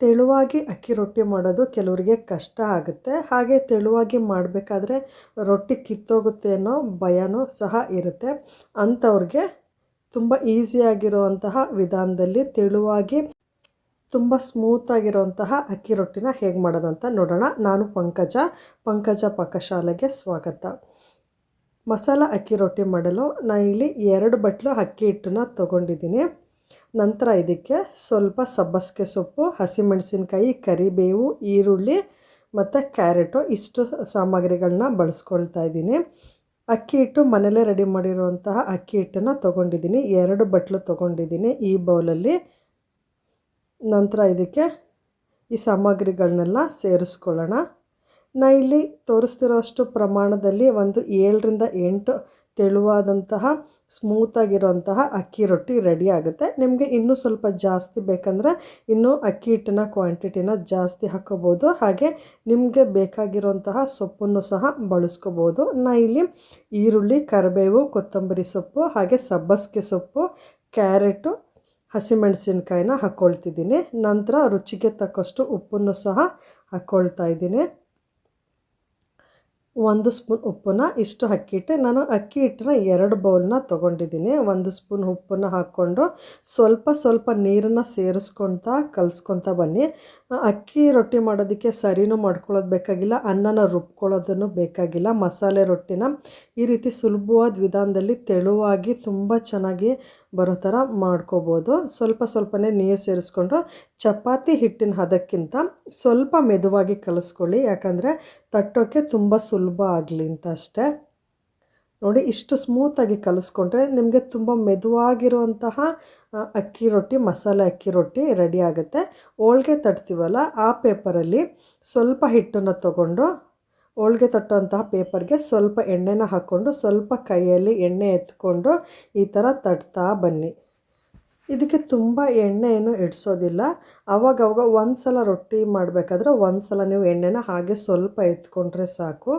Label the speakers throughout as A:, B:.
A: ತೆಳುವಾಗಿ ಅಕ್ಕಿ ರೊಟ್ಟಿ ಮಾಡೋದು ಕೆಲವರಿಗೆ ಕಷ್ಟ ಆಗುತ್ತೆ. ಹಾಗೆ ತೆಳುವಾಗಿ ಮಾಡಬೇಕಾದ್ರೆ ರೊಟ್ಟಿ ಕಿತ್ತೋಗುತ್ತೆ ಅನ್ನೋ ಭಯನೂ ಸಹ ಇರುತ್ತೆ. ಅಂಥವ್ರಿಗೆ ತುಂಬ ಈಸಿಯಾಗಿರುವಂತಹ ವಿಧಾನದಲ್ಲಿ ತೆಳುವಾಗಿ ತುಂಬ ಸ್ಮೂತಾಗಿರುವಂತಹ ಅಕ್ಕಿ ರೊಟ್ಟಿನ ಹೇಗೆ ಮಾಡೋದು ಅಂತ ನೋಡೋಣ. ನಾನು ಪಂಕಜ ಪಂಕಜ ಪಾಕಶಾಲೆಗೆ ಸ್ವಾಗತ. ಮಸಾಲ ಅಕ್ಕಿ ರೊಟ್ಟಿ ಮಾಡಲು ನಾನು ಇಲ್ಲಿ ಎರಡು ಬಟ್ಲು ಅಕ್ಕಿ ಹಿಟ್ಟನ್ನ ತೊಗೊಂಡಿದ್ದೀನಿ. ನಂತರ ಇದಕ್ಕೆ ಸ್ವಲ್ಪ ಸಬ್ಬಸಿಗೆ ಸೊಪ್ಪು, ಹಸಿಮೆಣಸಿನ್ಕಾಯಿ, ಕರಿಬೇವು, ಈರುಳ್ಳಿ ಮತ್ತು ಕ್ಯಾರೆಟು ಇಷ್ಟು ಸಾಮಗ್ರಿಗಳನ್ನ ಬಳಸ್ಕೊಳ್ತಾ ಇದ್ದೀನಿ. ಅಕ್ಕಿ ಹಿಟ್ಟು ಮನೆಯಲ್ಲೇ ರೆಡಿ ಮಾಡಿರುವಂತಹ ಅಕ್ಕಿ ಹಿಟ್ಟನ್ನು ತೊಗೊಂಡಿದ್ದೀನಿ. ಎರಡು ಬಟ್ಲು ತೊಗೊಂಡಿದ್ದೀನಿ ಈ ಬೌಲಲ್ಲಿ. ನಂತರ ಇದಕ್ಕೆ ಈ ಸಾಮಗ್ರಿಗಳನ್ನೆಲ್ಲ ಸೇರಿಸ್ಕೊಳ್ಳೋಣ. ನಾ ಇಲ್ಲಿ ತೋರಿಸ್ತಿರೋಷ್ಟು ಪ್ರಮಾಣದಲ್ಲಿ ಒಂದು ಏಳರಿಂದ ಎಂಟು ತೆಳುವಾದಂತಹ ಸ್ಮೂತಾಗಿರೋಂತಹ ಅಕ್ಕಿ ರೊಟ್ಟಿ ರೆಡಿ ಆಗುತ್ತೆ. ನಿಮಗೆ ಇನ್ನೂ ಸ್ವಲ್ಪ ಜಾಸ್ತಿ ಬೇಕಂದರೆ ಇನ್ನೂ ಅಕ್ಕಿ ಹಿಟ್ಟಿನ ಕ್ವಾಂಟಿಟಿನ ಜಾಸ್ತಿ ಹಾಕೋಬೋದು. ಹಾಗೆ ನಿಮಗೆ ಬೇಕಾಗಿರೋಂತಹ ಸೊಪ್ಪನ್ನು ಸಹ ಬಳಸ್ಕೋಬೋದು. ನಾ ಇಲ್ಲಿ ಈರುಳ್ಳಿ, ಕರಿಬೇವು, ಕೊತ್ತಂಬರಿ ಸೊಪ್ಪು, ಹಾಗೆ ಸಬ್ಬಸ್ಗೆ ಸೊಪ್ಪು, ಕ್ಯಾರೆಟು, ಹಸಿಮೆಣಸಿನ್ಕಾಯಿನ ಹಾಕ್ಕೊಳ್ತಿದ್ದೀನಿ ನಂತರ ರುಚಿಗೆ ತಕ್ಕಷ್ಟು ಉಪ್ಪನ್ನು ಸಹ ಹಾಕ್ಕೊಳ್ತಾ ಇದ್ದೀನಿ. ಒಂದು ಸ್ಪೂನ್ ಉಪ್ಪನ್ನ ಇಷ್ಟು ಅಕ್ಕಿ ಹಿಟ್ಟು ನಾನು ಅಕ್ಕಿ ಹಿಟ್ಟನ್ನ ಎರಡು ಬೌಲ್ನ ತೊಗೊಂಡಿದ್ದೀನಿ. ಒಂದು ಸ್ಪೂನ್ ಉಪ್ಪನ್ನು ಹಾಕ್ಕೊಂಡು ಸ್ವಲ್ಪ ಸ್ವಲ್ಪ ನೀರನ್ನು ಸೇರಿಸ್ಕೊತಾ ಕಲಿಸ್ಕೊತಾ ಬನ್ನಿ. ಅಕ್ಕಿ ರೊಟ್ಟಿ ಮಾಡೋದಕ್ಕೆ ಸರಿನೂ ಮಾಡ್ಕೊಳ್ಳೋದು ಬೇಕಾಗಿಲ್ಲ, ಅನ್ನನ ರುಬ್ಕೊಳ್ಳೋದನ್ನು ಬೇಕಾಗಿಲ್ಲ. ಮಸಾಲೆ ರೊಟ್ಟಿನ ಈ ರೀತಿ ಸುಲಭವಾದ ವಿಧಾನದಲ್ಲಿ ತೆಳುವಾಗಿ ತುಂಬ ಚೆನ್ನಾಗಿ ಬರೋ ಥರ ಮಾಡ್ಕೋಬೋದು. ಸ್ವಲ್ಪ ಸ್ವಲ್ಪನೇ ನೀರು ಸೇರಿಸ್ಕೊಂಡು ಚಪಾತಿ ಹಿಟ್ಟಿನ ಹದಕ್ಕಿಂತ ಸ್ವಲ್ಪ ಮೆದುವಾಗಿ ಕಲಿಸ್ಕೊಳ್ಳಿ. ಯಾಕಂದರೆ ತಟ್ಟೋಕ್ಕೆ ತುಂಬ ಸುಲಭ ಆಗಲಿ ಅಂತ ಅಷ್ಟೇ. ನೋಡಿ, ಇಷ್ಟು ಸ್ಮೂತಾಗಿ ಕಲಿಸ್ಕೊಂಡ್ರೆ ನಿಮಗೆ ತುಂಬ ಮೆದುವಾಗಿರುವಂತಹ ಅಕ್ಕಿ ರೊಟ್ಟಿ, ಮಸಾಲೆ ಅಕ್ಕಿ ರೊಟ್ಟಿ ರೆಡಿ ಆಗುತ್ತೆ. ಹೋಳ್ಗೆ ತಟ್ತೀವಲ್ಲ, ಆ ಪೇಪರಲ್ಲಿ ಸ್ವಲ್ಪ ಹಿಟ್ಟನ್ನು ತಗೊಂಡು ಹೋಳ್ಗೆ ತಟ್ಟುವಂತಹ ಪೇಪರ್ಗೆ ಸ್ವಲ್ಪ ಎಣ್ಣೆನ ಹಾಕ್ಕೊಂಡು ಸ್ವಲ್ಪ ಕೈಯಲ್ಲಿ ಎಣ್ಣೆ ಎತ್ಕೊಂಡು ಈ ಥರ ತಟ್ತಾ ಬನ್ನಿ. ಇದಕ್ಕೆ ತುಂಬ ಎಣ್ಣೆ ಏನು ಇಡಿಸೋದಿಲ್ಲ. ಆವಾಗವಾಗ ಒಂದು ಸಲ ರೊಟ್ಟಿ ಮಾಡಬೇಕಾದ್ರೆ ಒಂದು ಸಲ ನೀವು ಎಣ್ಣೆನ ಹಾಗೆ ಸ್ವಲ್ಪ ಎತ್ಕೊಂಡ್ರೆ ಸಾಕು.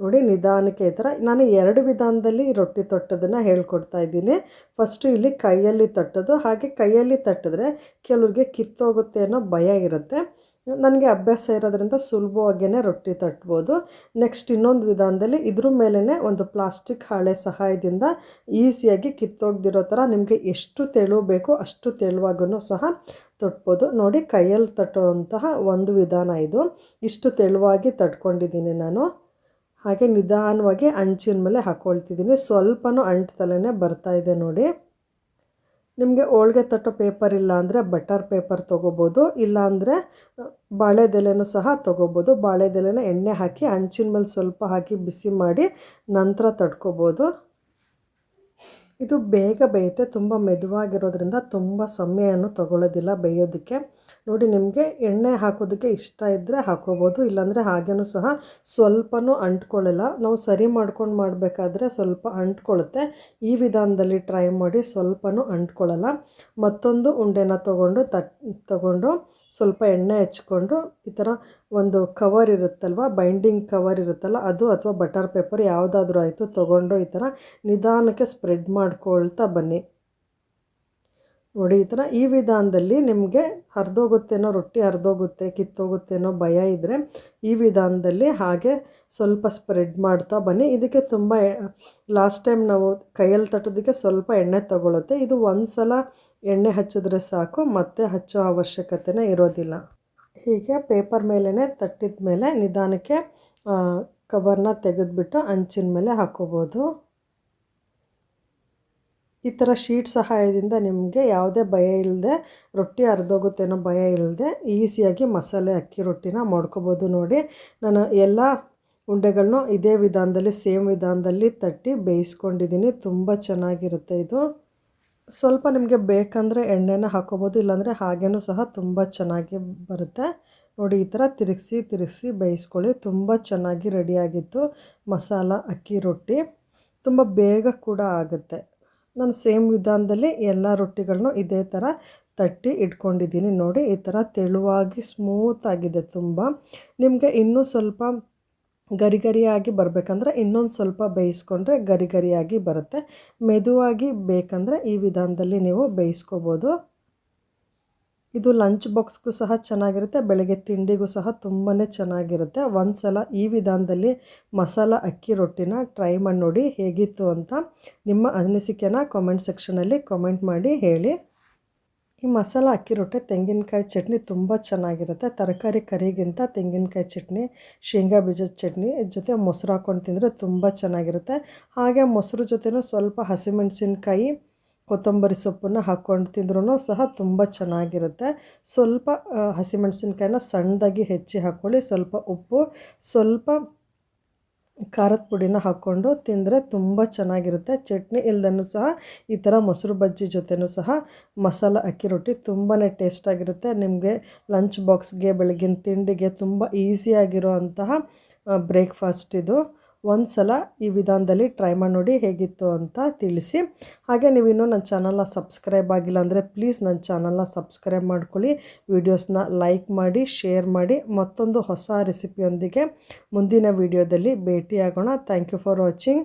A: ನೋಡಿ ನಿಧಾನಕ್ಕೆ ಈ ಥರ. ನಾನು ಎರಡು ವಿಧಾನದಲ್ಲಿ ರೊಟ್ಟಿ ತಟ್ಟೋದನ್ನು ಹೇಳ್ಕೊಡ್ತಾ ಇದ್ದೀನಿ. ಫಸ್ಟು ಇಲ್ಲಿ ಕೈಯಲ್ಲಿ ತಟ್ಟೋದು. ಹಾಗೆ ಕೈಯಲ್ಲಿ ತಟ್ಟಿದ್ರೆ ಕೆಲವ್ರಿಗೆ ಕಿತ್ತೋಗುತ್ತೆ ಅನ್ನೋ ಭಯ ಇರುತ್ತೆ. ನನಗೆ ಅಭ್ಯಾಸ ಇರೋದ್ರಿಂದ ಸುಲಭವಾಗಿಯೇ ರೊಟ್ಟಿ ತಟ್ಬೋದು. ನೆಕ್ಸ್ಟ್ ಇನ್ನೊಂದು ವಿಧಾನದಲ್ಲಿ ಇದ್ರ ಮೇಲೇ ಒಂದು ಪ್ಲಾಸ್ಟಿಕ್ ಹಾಳೆ ಸಹಾಯದಿಂದ ಈಸಿಯಾಗಿ ಕಿತ್ತೋಗ್ದಿರೋ ಥರ ನಿಮಗೆ ಎಷ್ಟು ತೆಳು ಬೇಕೋ ಅಷ್ಟು ತೆಳುವಾಗೂ ಸಹ ತಟ್ಬೋದು. ನೋಡಿ ಕೈಯಲ್ಲಿ ತಟ್ಟುವಂತಹ ಒಂದು ವಿಧಾನ ಇದು. ಇಷ್ಟು ತೆಳುವಾಗಿ ತಟ್ಕೊಂಡಿದ್ದೀನಿ ನಾನು. ಹಾಗೆ ನಿಧಾನವಾಗಿ ಅಂಚಿನ ಮೇಲೆ ಹಾಕ್ಕೊಳ್ತಿದ್ದೀನಿ ಸ್ವಲ್ಪನೂ ಬರ್ತಾ ಇದೆ ನೋಡಿ. ನಿಮಗೆ ಹೋಳ್ಗೆ ತಟ್ಟೋ ಪೇಪರ್ ಇಲ್ಲ ಅಂದರೆ ಬಟರ್ ಪೇಪರ್ ತೊಗೋಬೋದು. ಇಲ್ಲಾಂದರೆ ಬಾಳೆದೆಲೆನೂ ಸಹ ತೊಗೋಬೋದು. ಬಾಳೆದೆಲೆನ ಎಣ್ಣೆ ಹಾಕಿ ಅಂಚಿನ ಮೇಲೆ ಸ್ವಲ್ಪ ಹಾಕಿ ಬಿಸಿ ಮಾಡಿ ನಂತರ ತಡ್ಕೋಬೋದು ಇದು ಬೇಗ ಬೇಯುತ್ತೆ, ತುಂಬ ಮೆದುವಾಗಿರೋದ್ರಿಂದ ತುಂಬ ಸಮಯವನ್ನು ತಗೊಳ್ಳೋದಿಲ್ಲ ಬೇಯೋದಕ್ಕೆ. ನೋಡಿ, ನಿಮಗೆ ಎಣ್ಣೆ ಹಾಕೋದಕ್ಕೆ ಇಷ್ಟ ಇದ್ದರೆ ಹಾಕೋಬೋದು, ಇಲ್ಲಾಂದರೆ ಹಾಗೇನೂ ಸಹ ಸ್ವಲ್ಪನೂ ಅಂಟ್ಕೊಳ್ಳಲ್ಲ. ನಾವು ಸರಿ ಮಾಡ್ಕೊಂಡು ಮಾಡಬೇಕಾದ್ರೆ ಸ್ವಲ್ಪ ಅಂಟ್ಕೊಳ್ಳುತ್ತೆ. ಈ ವಿಧಾನದಲ್ಲಿ ಟ್ರೈ ಮಾಡಿ ಸ್ವಲ್ಪನೂ ಅಂಟ್ಕೊಳ್ಳಲ್ಲ. ಮತ್ತೊಂದು ಉಂಡೆನ ತಗೊಂಡು ತೊಗೊಂಡು ಸ್ವಲ್ಪ ಎಣ್ಣೆ ಹಚ್ಕೊಂಡು ಈ ಥರ ಒಂದು ಕವರ್ ಇರುತ್ತಲ್ವ? ಬೈಂಡಿಂಗ್ ಕವರ್ ಇರುತ್ತಲ್ಲ, ಅದು ಅಥವಾ ಬಟರ್ ಪೇಪರ್ ಯಾವುದಾದ್ರೂ ಆಯಿತು, ತೊಗೊಂಡು ಈ ಥರ ನಿಧಾನಕ್ಕೆ ಸ್ಪ್ರೆಡ್ ಮಾಡ್ಕೊಳ್ತಾ ಬನ್ನಿ. ನೋಡಿ, ಈ ಥರ ಈ ವಿಧಾನದಲ್ಲಿ ನಿಮಗೆ ಹರಿದೋಗುತ್ತೇನೋ, ರೊಟ್ಟಿ ಹರಿದೋಗುತ್ತೆ, ಕಿತ್ತೋಗುತ್ತೇನೋ ಭಯ ಇದ್ದರೆ ಈ ವಿಧಾನದಲ್ಲಿ ಹಾಗೆ ಸ್ವಲ್ಪ ಸ್ಪ್ರೆಡ್ ಮಾಡ್ತಾ ಬನ್ನಿ. ಇದಕ್ಕೆ ತುಂಬ ಲಾಸ್ಟ್ ಟೈಮ್ ನಾವು ಕೈಯಲ್ಲಿ ತಟ್ಟೋದಕ್ಕೆ ಸ್ವಲ್ಪ ಎಣ್ಣೆ ತಗೊಳ್ಳುತ್ತೆ ಇದು ಒಂದು ಸಲ ಎಣ್ಣೆ ಹಚ್ಚಿದ್ರೆ ಸಾಕು, ಮತ್ತೆ ಹಚ್ಚೋ ಅವಶ್ಯಕತೆನೇ ಇರೋದಿಲ್ಲ. ಹೀಗೆ ಪೇಪರ್ ಮೇಲೇ ತಟ್ಟಿದ ಮೇಲೆ ನಿಧಾನಕ್ಕೆ ಕವರ್ನ ತೆಗೆದುಬಿಟ್ಟು ಅಂಚಿನ ಮೇಲೆ ಹಾಕೋಬೋದು. ಈ ಥರ ಶೀಟ್ ಸಹಾಯದಿಂದ ನಿಮಗೆ ಯಾವುದೇ ಭಯ ಇಲ್ಲದೆ ರೊಟ್ಟಿ ಅರ್ಧೋಗುತ್ತೇನೋ ಭಯ ಇಲ್ಲದೆ ಈಸಿಯಾಗಿ ಮಸಾಲೆ, ಅಕ್ಕಿ ರೊಟ್ಟಿನ ಮಾಡ್ಕೋಬೋದು ನೋಡಿ. ನಾನು ಎಲ್ಲ ಉಂಡೆಗಳನ್ನೂ ಇದೇ ವಿಧಾನದಲ್ಲಿ ಸೇಮ್ ವಿಧಾನದಲ್ಲಿ ತಟ್ಟಿ ಬೇಯಿಸ್ಕೊಂಡಿದ್ದೀನಿ. ತುಂಬ ಚೆನ್ನಾಗಿರುತ್ತೆ ಇದು. ಸ್ವಲ್ಪ ನಿಮಗೆ ಬೇಕಂದರೆ ಎಣ್ಣೆನ ಹಾಕೋಬೋದು, ಇಲ್ಲಾಂದರೆ ಹಾಗೇನೂ ಸಹ ತುಂಬ ಚೆನ್ನಾಗಿ ಬರುತ್ತೆ. ನೋಡಿ, ಈ ಥರ ತಿರುಗಿಸಿ ತಿರುಗಿಸಿ ಬೇಯಿಸ್ಕೊಳ್ಳಿ. ತುಂಬ ಚೆನ್ನಾಗಿ ರೆಡಿಯಾಗಿತ್ತು ಮಸಾಲ, ಅಕ್ಕಿ, ರೊಟ್ಟಿ. ತುಂಬ ಬೇಗ ಕೂಡ ಆಗುತ್ತೆ. ನಾನು ಸೇಮ್ ವಿಧಾನದಲ್ಲಿ ಎಲ್ಲ ರೊಟ್ಟಿಗಳನ್ನೂ ಇದೇ ಥರ ತಟ್ಟಿ ಇಟ್ಕೊಂಡಿದ್ದೀನಿ ನೋಡಿ. ಈ ಥರ ತೆಳುವಾಗಿ ಸ್ಮೂತಾಗಿದೆ ತುಂಬ. ನಿಮಗೆ ಇನ್ನೂ ಸ್ವಲ್ಪ ಗರಿ ಗರಿಯಾಗಿ ಬರಬೇಕಂದ್ರೆ ಇನ್ನೊಂದು ಸ್ವಲ್ಪ ಬೇಯಿಸ್ಕೊಂಡ್ರೆ ಗರಿ ಗರಿಯಾಗಿ ಬರುತ್ತೆ. ಮೆದುವಾಗಿ ಬೇಕಂದರೆ ಈ ವಿಧಾನದಲ್ಲಿ ನೀವು ಬೇಯಿಸ್ಕೋಬೋದು. ಇದು ಲಂಚ್ ಬಾಕ್ಸ್ಗೂ ಸಹ ಚೆನ್ನಾಗಿರುತ್ತೆ, ಬೆಳಗ್ಗೆ ತಿಂಡಿಗೂ ಸಹ ತುಂಬಾ ಚೆನ್ನಾಗಿರುತ್ತೆ. ಒಂದು ಸಲ ಈ ವಿಧಾನದಲ್ಲಿ ಮಸಾಲ ಅಕ್ಕಿ ರೊಟ್ಟಿನ ಟ್ರೈ ಮಾಡಿ ನೋಡಿ ಹೇಗಿತ್ತು ಅಂತ ನಿಮ್ಮ ಅನಿಸಿಕೆನ ಕಾಮೆಂಟ್ ಸೆಕ್ಷನಲ್ಲಿ ಕಾಮೆಂಟ್ ಮಾಡಿ ಹೇಳಿ. ಈ ಮಸಾಲ ಅಕ್ಕಿ ರೊಟ್ಟೆ ತೆಂಗಿನಕಾಯಿ ಚಟ್ನಿ ತುಂಬ ಚೆನ್ನಾಗಿರುತ್ತೆ. ತರಕಾರಿ ಕರಿಗಿಂತ ತೆಂಗಿನಕಾಯಿ ಚಟ್ನಿ, ಶೇಂಗಾ ಬೀಜದ ಚಟ್ನಿ ಜೊತೆ ಮೊಸರು ಹಾಕ್ಕೊಂಡು ತಿಂದರೆ ತುಂಬ ಚೆನ್ನಾಗಿರುತ್ತೆ. ಹಾಗೆ ಮೊಸರು ಜೊತೆನೂ ಸ್ವಲ್ಪ ಹಸಿಮೆಣಸಿನ್ಕಾಯಿ, ಕೊತ್ತಂಬರಿ ಸೊಪ್ಪನ್ನು ಹಾಕ್ಕೊಂಡು ತಿಂದ್ರೂ ಸಹ ತುಂಬ ಚೆನ್ನಾಗಿರುತ್ತೆ. ಸ್ವಲ್ಪ ಹಸಿಮೆಣಸಿನ್ಕಾಯಿನ ಸಣ್ಣದಾಗಿ ಹೆಚ್ಚಿ ಹಾಕ್ಕೊಳ್ಳಿ ಸ್ವಲ್ಪ ಉಪ್ಪು, ಸ್ವಲ್ಪ ಖಾರದ ಪುಡಿನ ಹಾಕ್ಕೊಂಡು ತಿಂದರೆ ತುಂಬ ಚೆನ್ನಾಗಿರುತ್ತೆ. ಚಟ್ನಿ ಇಲ್ದನೂ ಸಹ ಈ ಥರ ಮೊಸರು ಬಜ್ಜಿ ಜೊತೆನೂ ಸಹ ಮಸಾಲ, ಅಕ್ಕಿ ರೊಟ್ಟಿ ತುಂಬಾ ಟೇಸ್ಟಾಗಿರುತ್ತೆ ನಿಮಗೆ ಲಂಚ್ ಬಾಕ್ಸ್ಗೆ ಬೆಳಗಿನ ತಿಂಡಿಗೆ ತುಂಬ ಈಸಿಯಾಗಿರೋ ಅಂತಹ ಬ್ರೇಕ್ಫಾಸ್ಟ್ ಇದು. ಒಂದು ಸಲ ಈ ವಿಧಾನದಲ್ಲಿ ಟ್ರೈ ಮಾಡಿ ನೋಡಿ ಹೇಗಿತ್ತು ಅಂತ ತಿಳಿಸಿ. ಹಾಗೆ ನೀವಿನ್ನೂ ನನ್ನ ಚಾನಲ್ನ ಸಬ್ಸ್ಕ್ರೈಬ್ ಆಗಿಲ್ಲ ಅಂದರೆ ಪ್ಲೀಸ್ ನನ್ನ ಚಾನಲ್ನ ಸಬ್ಸ್ಕ್ರೈಬ್ ಮಾಡ್ಕೊಳ್ಳಿ. ವೀಡಿಯೋಸ್ನ ಲೈಕ್ ಮಾಡಿ ಶೇರ್ ಮಾಡಿ. ಮತ್ತೊಂದು ಹೊಸ ರೆಸಿಪಿಯೊಂದಿಗೆ ಮುಂದಿನ ವೀಡಿಯೋದಲ್ಲಿ ಭೇಟಿಯಾಗೋಣ. Thank you for watching